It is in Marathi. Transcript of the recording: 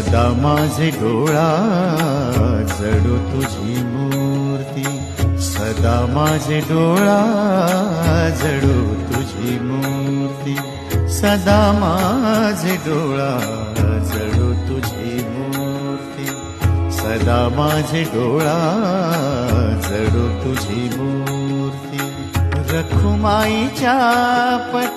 सदा माझे डोळा जडो तुझी मूर्ती. सदा माझे डोळा जडो तुझी मूर्ती. सदा माझे डोळा जडो तुझी मूर्ती. सदा माझे डोळा जडो तुझी मूर्ती. रखुमाईच्या पट